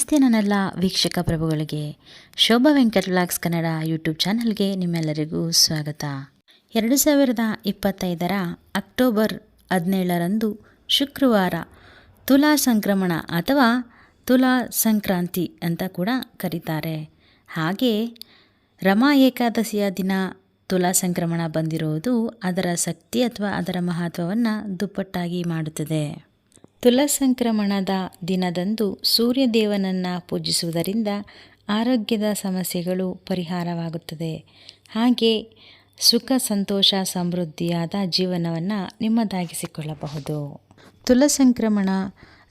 ನಮಸ್ತೆ ನನ್ನೆಲ್ಲ ವೀಕ್ಷಕ ಪ್ರಭುಗಳಿಗೆ. ಶೋಭಾ ವೆಂಕಟ್ ವ್ಲಾಗ್ಸ್ ಕನ್ನಡ ಯೂಟ್ಯೂಬ್ ಚಾನಲ್ಗೆ ನಿಮ್ಮೆಲ್ಲರಿಗೂ ಸ್ವಾಗತ. ಎರಡು ಸಾವಿರದ ಇಪ್ಪತ್ತೈದರ ಅಕ್ಟೋಬರ್ ಹದಿನೇಳರಂದು ಶುಕ್ರವಾರ ತುಲಾ ಸಂಕ್ರಮಣ ಅಥವಾ ತುಲಾ ಸಂಕ್ರಾಂತಿ ಅಂತ ಕೂಡ ಕರೀತಾರೆ. ಹಾಗೆ ರಮಾ ಏಕಾದಶಿಯ ದಿನ ತುಲಾ ಸಂಕ್ರಮಣ ಬಂದಿರುವುದು ಅದರ ಶಕ್ತಿ ಅಥವಾ ಅದರ ಮಹತ್ವವನ್ನು ದುಪ್ಪಟ್ಟಾಗಿ ಮಾಡುತ್ತದೆ. ತುಲಾ ಸಂಕ್ರಮಣದ ದಿನದಂದು ಸೂರ್ಯದೇವನನ್ನು ಪೂಜಿಸುವುದರಿಂದ ಆರೋಗ್ಯದ ಸಮಸ್ಯೆಗಳು ಪರಿಹಾರವಾಗುತ್ತದೆ. ಹಾಗೆ ಸುಖ, ಸಂತೋಷ, ಸಮೃದ್ಧಿಯಾದ ಜೀವನವನ್ನು ನಿಮ್ಮದಾಗಿಸಿಕೊಳ್ಳಬಹುದು. ತುಲ ಸಂಕ್ರಮಣ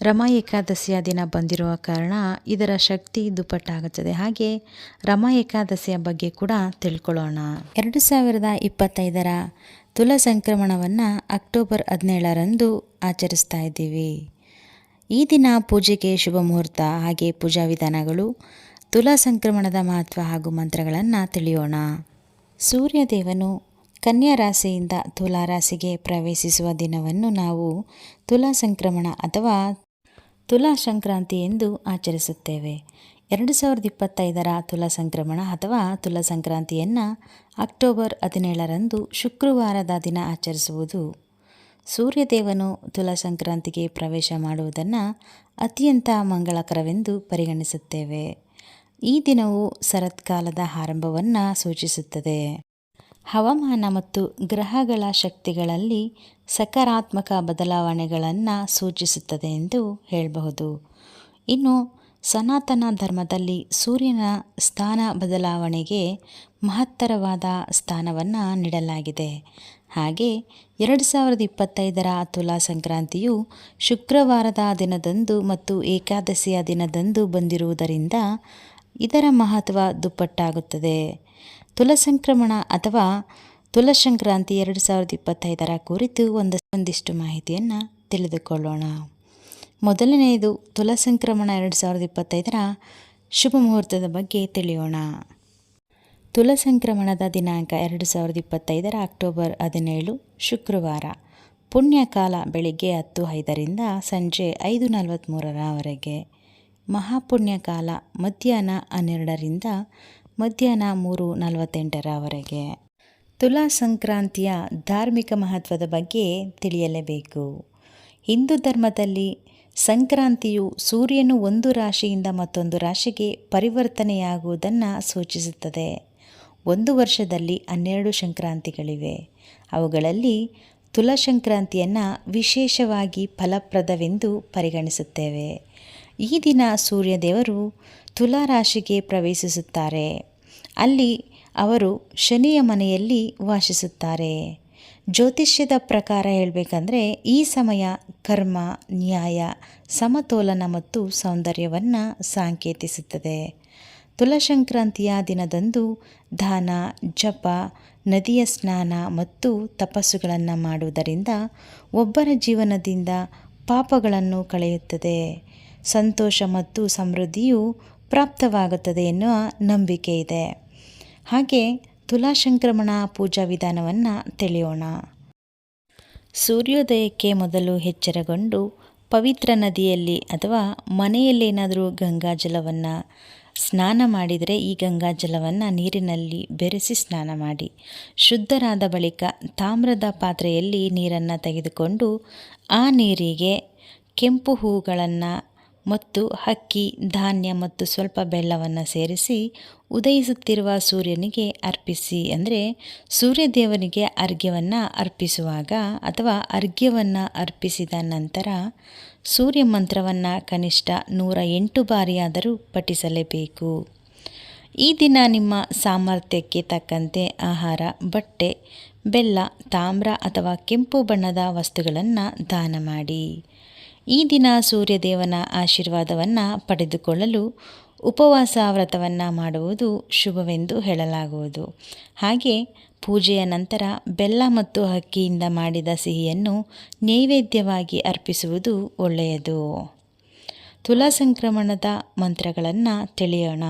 ರಮ ಏಕಾದಶಿಯ ದಿನ ಬಂದಿರುವ ಕಾರಣ ಇದರ ಶಕ್ತಿ ದುಪ್ಪಟ್ಟಾಗುತ್ತದೆ. ಹಾಗೆ ರಮ ಏಕಾದಶಿಯ ಬಗ್ಗೆ ಕೂಡ ತಿಳ್ಕೊಳ್ಳೋಣ. ಎರಡು ಸಾವಿರದ ಇಪ್ಪತ್ತೈದರ ತುಲಾ ಸಂಕ್ರಮಣವನ್ನು ಅಕ್ಟೋಬರ್ ಹದಿನೇಳರಂದು ಆಚರಿಸ್ತಾ ಇದ್ದೀವಿ. ಈ ದಿನ ಪೂಜೆಗೆ ಶುಭ ಮುಹೂರ್ತ ಹಾಗೆ ಪೂಜಾ ವಿಧಾನಗಳು, ತುಲಾ ಸಂಕ್ರಮಣದ ಮಹತ್ವ ಹಾಗೂ ಮಂತ್ರಗಳನ್ನು ತಿಳಿಯೋಣ. ಸೂರ್ಯದೇವನು ಕನ್ಯಾ ರಾಶಿಯಿಂದ ತುಲಾ ರಾಶಿಗೆ ಪ್ರವೇಶಿಸುವ ದಿನವನ್ನು ನಾವು ತುಲಾ ಸಂಕ್ರಮಣ ಅಥವಾ ತುಲಾ ಸಂಕ್ರಾಂತಿ ಎಂದು ಆಚರಿಸುತ್ತೇವೆ. ಎರಡು ಸಾವಿರದ ಇಪ್ಪತ್ತೈದರ ತುಲಾ ಸಂಕ್ರಮಣ ಅಥವಾ ತುಲಾ ಸಂಕ್ರಾಂತಿಯನ್ನು ಅಕ್ಟೋಬರ್ ಹದಿನೇಳರಂದು ಶುಕ್ರವಾರದ ದಿನ ಆಚರಿಸುವುದು. ಸೂರ್ಯದೇವನು ತುಲಾ ಸಂಕ್ರಾಂತಿಗೆ ಪ್ರವೇಶ ಮಾಡುವುದನ್ನು ಅತ್ಯಂತ ಮಂಗಳಕರವೆಂದು ಪರಿಗಣಿಸುತ್ತೇವೆ. ಈ ದಿನವು ಶರತ್ಕಾಲದ ಆರಂಭವನ್ನು ಸೂಚಿಸುತ್ತದೆ. ಹವಾಮಾನ ಮತ್ತು ಗ್ರಹಗಳ ಶಕ್ತಿಗಳಲ್ಲಿ ಸಕಾರಾತ್ಮಕ ಬದಲಾವಣೆಗಳನ್ನು ಸೂಚಿಸುತ್ತದೆ ಎಂದು ಹೇಳಬಹುದು. ಇನ್ನು ಸನಾತನ ಧರ್ಮದಲ್ಲಿ ಸೂರ್ಯನ ಸ್ಥಾನ ಬದಲಾವಣೆಗೆ ಮಹತ್ತರವಾದ ಸ್ಥಾನವನ್ನು ನೀಡಲಾಗಿದೆ. ಹಾಗೆ ಎರಡು ಸಾವಿರದ ಇಪ್ಪತ್ತೈದರ ತುಲಾ ಸಂಕ್ರಾಂತಿಯು ಶುಕ್ರವಾರದ ದಿನದಂದು ಮತ್ತು ಏಕಾದಶಿಯ ದಿನದಂದು ಬಂದಿರುವುದರಿಂದ ಇದರ ಮಹತ್ವ ದುಪ್ಪಟ್ಟಾಗುತ್ತದೆ. ತುಲ ಸಂಕ್ರಮಣ ಅಥವಾ ತುಲ ಸಂಕ್ರಾಂತಿ ಎರಡು ಸಾವಿರದ ಇಪ್ಪತ್ತೈದರ ಕುರಿತು ಒಂದು ಒಂದಿಷ್ಟು ಮಾಹಿತಿಯನ್ನು ತಿಳಿದುಕೊಳ್ಳೋಣ. ಮೊದಲನೆಯದು ತುಲ ಸಂಕ್ರಮಣ ಎರಡು ಸಾವಿರದ ಇಪ್ಪತ್ತೈದರ ಶುಭ ಮುಹೂರ್ತದ ಬಗ್ಗೆ ತಿಳಿಯೋಣ. ತುಲ ಸಂಕ್ರಮಣದ ದಿನಾಂಕ ಎರಡು ಸಾವಿರದ ಇಪ್ಪತ್ತೈದರ ಅಕ್ಟೋಬರ್ ಹದಿನೇಳು, ಶುಕ್ರವಾರ. ಪುಣ್ಯಕಾಲ ಬೆಳಿಗ್ಗೆ ಹತ್ತು ಐದರಿಂದ ಸಂಜೆ ಐದು ನಲವತ್ತ್ಮೂರರವರೆಗೆ ಮಹಾಪುಣ್ಯಕಾಲ ಮಧ್ಯಾಹ್ನ ಹನ್ನೆರಡರಿಂದ ಮಧ್ಯಾಹ್ನ ಮೂರು ನಲವತ್ತೆಂಟರವರೆಗೆ ತುಲಾ ಸಂಕ್ರಾಂತಿಯ ಧಾರ್ಮಿಕ ಮಹತ್ವದ ಬಗ್ಗೆ ತಿಳಿಯಲೇಬೇಕು. ಹಿಂದೂ ಧರ್ಮದಲ್ಲಿ ಸಂಕ್ರಾಂತಿಯು ಸೂರ್ಯನು ಒಂದು ರಾಶಿಯಿಂದ ಮತ್ತೊಂದು ರಾಶಿಗೆ ಪರಿವರ್ತನೆಯಾಗುವುದನ್ನು ಸೂಚಿಸುತ್ತದೆ. ಒಂದು ವರ್ಷದಲ್ಲಿ ಹನ್ನೆರಡು ಸಂಕ್ರಾಂತಿಗಳಿವೆ. ಅವುಗಳಲ್ಲಿ ತುಲಾ ಸಂಕ್ರಾಂತಿಯನ್ನು ವಿಶೇಷವಾಗಿ ಫಲಪ್ರದವೆಂದು ಪರಿಗಣಿಸುತ್ತೇವೆ. ಈ ದಿನ ಸೂರ್ಯದೇವರು ತುಲಾ ರಾಶಿಗೆ ಪ್ರವೇಶಿಸುತ್ತಾರೆ. ಅಲ್ಲಿ ಅವರು ಶನಿಯ ಮನೆಯಲ್ಲಿ ವಾಸಿಸುತ್ತಾರೆ. ಜ್ಯೋತಿಷ್ಯದ ಪ್ರಕಾರ ಹೇಳಬೇಕಂದ್ರೆ ಈ ಸಮಯ ಕರ್ಮ, ನ್ಯಾಯ, ಸಮತೋಲನ ಮತ್ತು ಸೌಂದರ್ಯವನ್ನು ಸಾಂಕೇತಿಸುತ್ತದೆ. ತುಲಸಂಕ್ರಾಂತಿಯ ದಿನದಂದು ದಾನ, ಜಪ, ನದಿಯ ಸ್ನಾನ ಮತ್ತು ತಪಸ್ಸುಗಳನ್ನು ಮಾಡುವುದರಿಂದ ಒಬ್ಬರ ಜೀವನದಿಂದ ಪಾಪಗಳನ್ನು ಕಳೆಯುತ್ತದೆ. ಸಂತೋಷ ಮತ್ತು ಸಮೃದ್ಧಿಯು ಪ್ರಾಪ್ತವಾಗುತ್ತದೆ ಎನ್ನುವ ನಂಬಿಕೆ ಇದೆ. ಹಾಗೆ ತುಲಾ ಸಂಕ್ರಮಣ ಪೂಜಾ ವಿಧಾನವನ್ನು ತಿಳಿಯೋಣ. ಸೂರ್ಯೋದಯಕ್ಕೆ ಮೊದಲು ಎಚ್ಚರಗೊಂಡು ಪವಿತ್ರ ನದಿಯಲ್ಲಿ ಅಥವಾ ಮನೆಯಲ್ಲೇನಾದರೂ ಗಂಗಾಜಲವನ್ನು ಸ್ನಾನ ಮಾಡಿದರೆ ಈ ಗಂಗಾಜಲವನ್ನು ನೀರಿನಲ್ಲಿ ಬೆರೆಸಿ ಸ್ನಾನ ಮಾಡಿ. ಶುದ್ಧರಾದ ಬಳಿಕ ತಾಮ್ರದ ಪಾತ್ರೆಯಲ್ಲಿ ನೀರನ್ನು ತೆಗೆದುಕೊಂಡು ಆ ನೀರಿಗೆ ಕೆಂಪು ಹೂಗಳನ್ನು ಮತ್ತು ಅಕ್ಕಿ, ಧಾನ್ಯ ಮತ್ತು ಸ್ವಲ್ಪ ಬೆಲ್ಲವನ್ನು ಸೇರಿಸಿ ಉದಯಿಸುತ್ತಿರುವ ಸೂರ್ಯನಿಗೆ ಅರ್ಪಿಸಿ ಅಂದರೆ ಸೂರ್ಯದೇವನಿಗೆ ಅರ್ಘ್ಯವನ್ನು ಅರ್ಪಿಸುವಾಗ ಅಥವಾ ಅರ್ಘ್ಯವನ್ನು ಅರ್ಪಿಸಿದ ನಂತರ ಸೂರ್ಯ ಮಂತ್ರವನ್ನು ಕನಿಷ್ಠ ನೂರ ಎಂಟು ಬಾರಿಯಾದರೂ ಪಠಿಸಲೇಬೇಕು. ಈ ದಿನ ನಿಮ್ಮ ಸಾಮರ್ಥ್ಯಕ್ಕೆ ತಕ್ಕಂತೆ ಆಹಾರ, ಬಟ್ಟೆ, ಬೆಲ್ಲ, ತಾಮ್ರ ಅಥವಾ ಕೆಂಪು ಬಣ್ಣದ ವಸ್ತುಗಳನ್ನು ದಾನ ಮಾಡಿ. ಈ ದಿನ ಸೂರ್ಯದೇವನ ಆಶೀರ್ವಾದವನ್ನು ಪಡೆದುಕೊಳ್ಳಲು ಉಪವಾಸ ವ್ರತವನ್ನು ಮಾಡುವುದು ಶುಭವೆಂದು ಹೇಳಲಾಗುವುದು. ಹಾಗೆ ಪೂಜೆಯ ನಂತರ ಬೆಲ್ಲ ಮತ್ತು ಅಕ್ಕಿಯಿಂದ ಮಾಡಿದ ಸಿಹಿಯನ್ನು ನೈವೇದ್ಯವಾಗಿ ಅರ್ಪಿಸುವುದು ಒಳ್ಳೆಯದು. ತುಲಾ ಸಂಕ್ರಮಣದ ಮಂತ್ರಗಳನ್ನು ತಿಳಿಯೋಣ.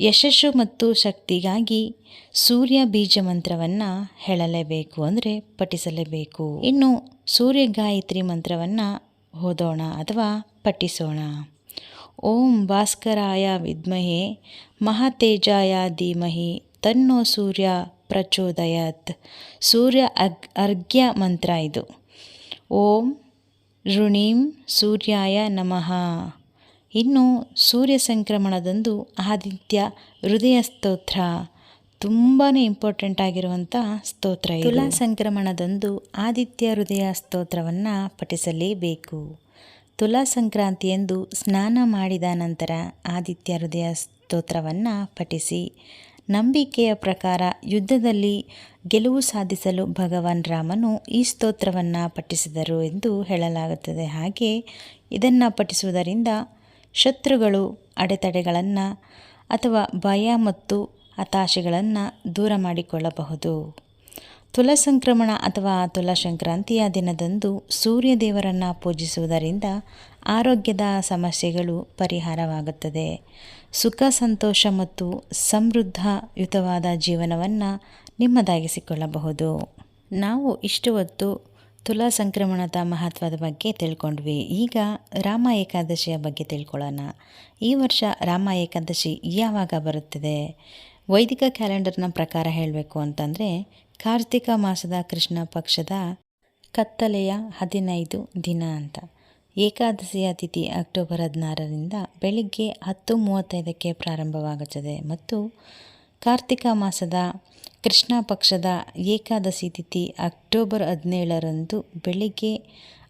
ಯಶಸ್ಸು ಮತ್ತು ಶಕ್ತಿಗಾಗಿ ಸೂರ್ಯ ಬೀಜ ಮಂತ್ರವನ್ನು ಹೇಳಲೇಬೇಕು ಅಂದರೆ ಪಠಿಸಲೇಬೇಕು. ಇನ್ನು ಸೂರ್ಯ ಗಾಯತ್ರಿ ಮಂತ್ರವನ್ನು ಓದೋಣ ಅಥವಾ ಪಠಿಸೋಣ. ಓಂ ಭಾಸ್ಕರಾಯ ವಿದ್ಮಹೆ, ಮಹಾತೇಜಾಯ ಧೀಮಹಿ, ತನ್ನೋ ಸೂರ್ಯ ಪ್ರಚೋದಯತ್. ಸೂರ್ಯ ಅಗ್, ಅರ್ಘ್ಯ ಮಂತ್ರ ಇದು. ಓಂ ಋಣೀಂ ಸೂರ್ಯಾಯ ನಮಃ. ಇನ್ನು ಸೂರ್ಯ ಸಂಕ್ರಮಣದಂದು ಆದಿತ್ಯ ಹೃದಯ ಸ್ತೋತ್ರ ತುಂಬಾ ಇಂಪಾರ್ಟೆಂಟ್ ಆಗಿರುವಂಥ ಸ್ತೋತ್ರ. ತುಲಾ ಸಂಕ್ರಮಣದಂದು ಆದಿತ್ಯ ಹೃದಯ ಸ್ತೋತ್ರವನ್ನು ಪಠಿಸಲೇಬೇಕು ತುಲಾ ಸಂಕ್ರಾಂತಿಯಂದು ಸ್ನಾನ ಮಾಡಿದ ನಂತರ ಆದಿತ್ಯ ಹೃದಯ ಸ್ತೋತ್ರವನ್ನು ಪಠಿಸಿ, ನಂಬಿಕೆಯ ಪ್ರಕಾರ ಯುದ್ಧದಲ್ಲಿ ಗೆಲುವು ಸಾಧಿಸಲು ಭಗವಾನ್ ರಾಮನು ಈ ಸ್ತೋತ್ರವನ್ನು ಪಠಿಸಿದರು ಎಂದು ಹೇಳಲಾಗುತ್ತದೆ ಹಾಗೆ ಇದನ್ನು ಪಠಿಸುವುದರಿಂದ ಶತ್ರುಗಳು ಅಡೆತಡೆಗಳನ್ನು ಅಥವಾ ಭಯ ಮತ್ತು ಹತಾಶೆಗಳನ್ನು ದೂರ ಮಾಡಿಕೊಳ್ಳಬಹುದು. ತುಲ ಸಂಕ್ರಮಣ ಅಥವಾ ತುಲಾ ಸಂಕ್ರಾಂತಿಯ ದಿನದಂದು ಸೂರ್ಯ ದೇವರನ್ನು ಪೂಜಿಸುವುದರಿಂದ ಆರೋಗ್ಯದ ಸಮಸ್ಯೆಗಳು ಪರಿಹಾರವಾಗುತ್ತದೆ. ಸುಖ, ಸಂತೋಷ ಮತ್ತು ಸಮೃದ್ಧಯುತವಾದ ಜೀವನವನ್ನು ನಿಮ್ಮದಾಗಿಸಿಕೊಳ್ಳಬಹುದು. ನಾವು ಇಷ್ಟು ಹೊತ್ತು ತುಲಾ ಸಂಕ್ರಮಣದ ಮಹತ್ವದ ಬಗ್ಗೆ ತಿಳ್ಕೊಂಡ್ವಿ. ಈಗ ರಾಮ ಏಕಾದಶಿಯ ಬಗ್ಗೆ ತಿಳ್ಕೊಳ್ಳೋಣ. ಈ ವರ್ಷ ರಾಮ ಏಕಾದಶಿ ಯಾವಾಗ ಬರುತ್ತದೆ? ವೈದಿಕ ಕ್ಯಾಲೆಂಡರ್ನ ಪ್ರಕಾರ ಹೇಳಬೇಕು ಅಂತಂದರೆ, ಕಾರ್ತಿಕ ಮಾಸದ ಕೃಷ್ಣ ಪಕ್ಷದ ಕತ್ತಲೆಯ ಹದಿನೈದು ದಿನ ಅಂತ. ಏಕಾದಶಿಯ ತಿಥಿ ಅಕ್ಟೋಬರ್ ಹದಿನಾರರಿಂದ ಬೆಳಿಗ್ಗೆ ಹತ್ತು ಮೂವತ್ತೈದಕ್ಕೆ ಪ್ರಾರಂಭವಾಗುತ್ತದೆ ಮತ್ತು ಕಾರ್ತಿಕ ಮಾಸದ ಕೃಷ್ಣ ಪಕ್ಷದ ಏಕಾದಶಿ ತಿಥಿ ಅಕ್ಟೋಬರ್ ಹದಿನೇಳರಂದು ಬೆಳಿಗ್ಗೆ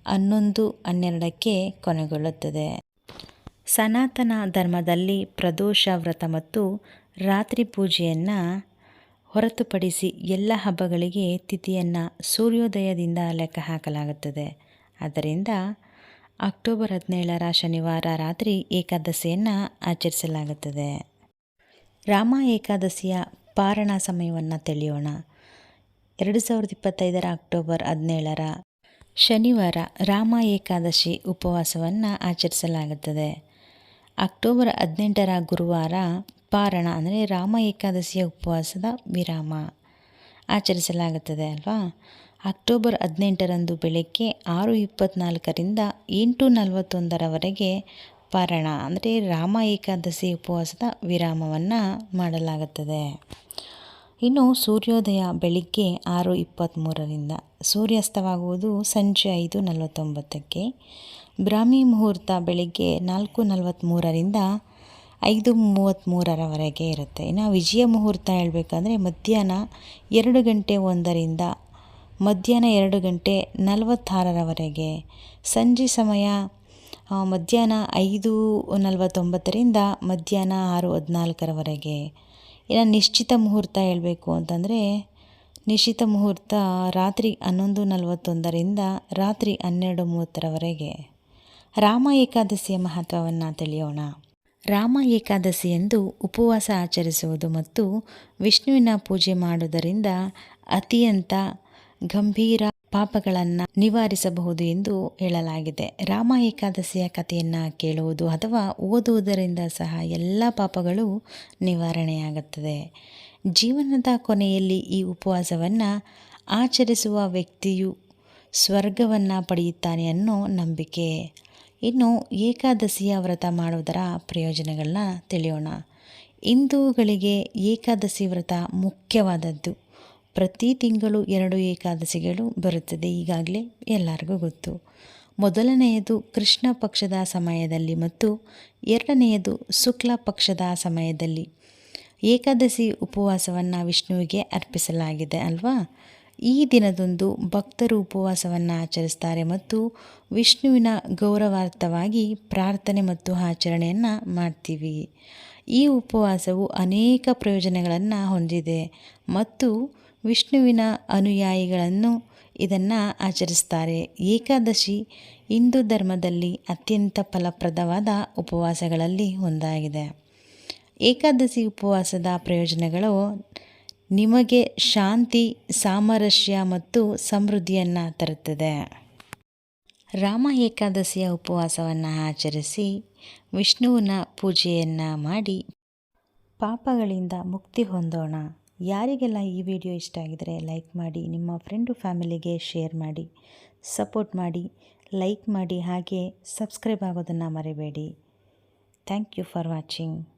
ಹನ್ನೊಂದು ಹನ್ನೆರಡಕ್ಕೆ ಕೊನೆಗೊಳ್ಳುತ್ತದೆ. ಸನಾತನ ಧರ್ಮದಲ್ಲಿ ಪ್ರದೋಷ ವ್ರತ ಮತ್ತು ರಾತ್ರಿ ಪೂಜೆಯನ್ನು ಹೊರತುಪಡಿಸಿ ಎಲ್ಲ ಹಬ್ಬಗಳಿಗೆ ತಿಥಿಯನ್ನು ಸೂರ್ಯೋದಯದಿಂದ ಲೆಕ್ಕ ಹಾಕಲಾಗುತ್ತದೆ. ಆದ್ದರಿಂದ ಅಕ್ಟೋಬರ್ ಹದಿನೇಳರ ಶನಿವಾರ ರಾತ್ರಿ ಏಕಾದಶಿಯನ್ನು ಆಚರಿಸಲಾಗುತ್ತದೆ. ರಾಮ ಏಕಾದಶಿಯ ಪಾರಣ ಸಮಯವನ್ನು ತಿಳಿಯೋಣ. ಎರಡು ಸಾವಿರದ ಇಪ್ಪತ್ತೈದರ ಅಕ್ಟೋಬರ್ ಹದಿನೇಳರ ಶನಿವಾರ ರಾಮ ಏಕಾದಶಿ ಉಪವಾಸವನ್ನು ಆಚರಿಸಲಾಗುತ್ತದೆ. ಅಕ್ಟೋಬರ್ ಹದಿನೆಂಟರ ಗುರುವಾರ ಪಾರಣ ಅಂದರೆ ರಾಮ ಏಕಾದಶಿಯ ಉಪವಾಸದ ವಿರಾಮ ಆಚರಿಸಲಾಗುತ್ತದೆ ಅಲ್ವಾ? ಅಕ್ಟೋಬರ್ ಹದಿನೆಂಟರಂದು ಬೆಳಗ್ಗೆ ಆರು ಇಪ್ಪತ್ತ್ನಾಲ್ಕರಿಂದ ಎಂಟು ನಲವತ್ತೊಂದರವರೆಗೆ ಪಾರಣ ಅಂದರೆ ರಾಮ ಏಕಾದಶಿ ಉಪವಾಸದ ವಿರಾಮವನ್ನು ಮಾಡಲಾಗುತ್ತದೆ. ಇನ್ನು ಸೂರ್ಯೋದಯ ಬೆಳಿಗ್ಗೆ ಆರು ಇಪ್ಪತ್ತ್ಮೂರರಿಂದ ಸೂರ್ಯಾಸ್ತವಾಗುವುದು ಸಂಜೆ ಐದು ನಲವತ್ತೊಂಬತ್ತಕ್ಕೆ. ಬ್ರಾಹ್ಮಿ ಮುಹೂರ್ತ ಬೆಳಿಗ್ಗೆ ನಾಲ್ಕು ನಲವತ್ತ್ಮೂರರಿಂದ ಐದು ಮೂವತ್ತ್ಮೂರರವರೆಗೆ ಇರುತ್ತೆ. ಇನ್ನು ವಿಜಯ ಮುಹೂರ್ತ ಹೇಳಬೇಕಂದ್ರೆ ಮಧ್ಯಾಹ್ನ ಎರಡು ಗಂಟೆ ಒಂದರಿಂದ ಮಧ್ಯಾಹ್ನ ಎರಡು ಗಂಟೆ ನಲವತ್ತಾರರವರೆಗೆ. ಸಂಜೆ ಸಮಯ ಮಧ್ಯಾಹ್ನ ಐದು ನಲವತ್ತೊಂಬತ್ತರಿಂದ ಮಧ್ಯಾಹ್ನ ಆರು ಹದಿನಾಲ್ಕರವರೆಗೆ. ಇನ್ನು ನಿಶ್ಚಿತ ಮುಹೂರ್ತ ಹೇಳಬೇಕು ಅಂತಂದರೆ, ನಿಶ್ಚಿತ ಮುಹೂರ್ತ ರಾತ್ರಿ ಹನ್ನೊಂದು ನಲವತ್ತೊಂದರಿಂದ ರಾತ್ರಿ ಹನ್ನೆರಡು ಮೂವತ್ತರವರೆಗೆ. ರಾಮ ಏಕಾದಶಿಯ ಮಹತ್ವವನ್ನು ತಿಳಿಯೋಣ. ರಾಮ ಏಕಾದಶಿಯಂದು ಉಪವಾಸ ಆಚರಿಸುವುದು ಮತ್ತು ವಿಷ್ಣುವಿನ ಪೂಜೆ ಮಾಡುವುದರಿಂದ ಅತಿಯಂತ ಗಂಭೀರ ಪಾಪಗಳನ್ನು ನಿವಾರಿಸಬಹುದು ಎಂದು ಹೇಳಲಾಗಿದೆ. ರಾಮ ಏಕಾದಶಿಯ ಕಥೆಯನ್ನು ಕೇಳುವುದು ಅಥವಾ ಓದುವುದರಿಂದ ಸಹ ಎಲ್ಲ ಪಾಪಗಳು ನಿವಾರಣೆಯಾಗುತ್ತದೆ. ಜೀವನದ ಕೊನೆಯಲ್ಲಿ ಈ ಉಪವಾಸವನ್ನು ಆಚರಿಸುವ ವ್ಯಕ್ತಿಯು ಸ್ವರ್ಗವನ್ನು ಪಡೆಯುತ್ತಾನೆ ಅನ್ನೋ ನಂಬಿಕೆ. ಇನ್ನು ಏಕಾದಶಿಯ ವ್ರತ ಮಾಡುವುದರ ಪ್ರಯೋಜನಗಳನ್ನ ತಿಳಿಯೋಣ. ಹಿಂದೂಗಳಿಗೆ ಏಕಾದಶಿ ವ್ರತ ಮುಖ್ಯವಾದದ್ದು. ಪ್ರತಿ ತಿಂಗಳು ಎರಡು ಏಕಾದಶಿಗಳು ಬರುತ್ತದೆ ಈಗಾಗಲೇ ಎಲ್ಲರಿಗೂ ಗೊತ್ತು. ಮೊದಲನೆಯದು ಕೃಷ್ಣ ಪಕ್ಷದ ಸಮಯದಲ್ಲಿ ಮತ್ತು ಎರಡನೆಯದು ಶುಕ್ಲ ಪಕ್ಷದ ಸಮಯದಲ್ಲಿ. ಏಕಾದಶಿ ಉಪವಾಸವನ್ನು ವಿಷ್ಣುವಿಗೆ ಅರ್ಪಿಸಲಾಗಿದೆ ಅಲ್ವಾ? ಈ ದಿನದಂದು ಭಕ್ತರು ಉಪವಾಸವನ್ನು ಆಚರಿಸ್ತಾರೆ ಮತ್ತು ವಿಷ್ಣುವಿನ ಗೌರವಾರ್ಥವಾಗಿ ಪ್ರಾರ್ಥನೆ ಮತ್ತು ಆಚರಣೆಯನ್ನು ಮಾಡ್ತೀವಿ. ಈ ಉಪವಾಸವು ಅನೇಕ ಪ್ರಯೋಜನಗಳನ್ನು ಹೊಂದಿದೆ ಮತ್ತು ವಿಷ್ಣುವಿನ ಅನುಯಾಯಿಗಳನ್ನು ಇದನ್ನು ಆಚರಿಸ್ತಾರೆ. ಏಕಾದಶಿ ಹಿಂದೂ ಧರ್ಮದಲ್ಲಿ ಅತ್ಯಂತ ಫಲಪ್ರದವಾದ ಉಪವಾಸಗಳಲ್ಲಿ ಒಂದಾಗಿದೆ. ಏಕಾದಶಿ ಉಪವಾಸದ ಪ್ರಯೋಜನಗಳು ನಿಮಗೆ ಶಾಂತಿ, ಸಾಮರಸ್ಯ ಮತ್ತು ಸಮೃದ್ಧಿಯನ್ನು ತರುತ್ತದೆ. ರಾಮ ಏಕಾದಶಿಯ ಉಪವಾಸವನ್ನು ಆಚರಿಸಿ ವಿಷ್ಣುವಿನ ಪೂಜೆಯನ್ನು ಮಾಡಿ ಪಾಪಗಳಿಂದ ಮುಕ್ತಿ ಹೊಂದೋಣ. ಯಾರಿಗೆಲ್ಲ ಈ ವಿಡಿಯೋ ಇಷ್ಟ ಆಗಿದರೆ ಲೈಕ್ ಮಾಡಿ, ನಿಮ್ಮ ಫ್ರೆಂಡು ಫ್ಯಾಮಿಲಿಗೆ ಶೇರ್ ಮಾಡಿ, ಸಪೋರ್ಟ್ ಮಾಡಿ, ಲೈಕ್ ಮಾಡಿ, ಹಾಗೆ ಸಬ್ಸ್ಕ್ರೈಬ್ ಆಗೋದನ್ನು ಮರಿಬೇಡಿ. Thank you for watching.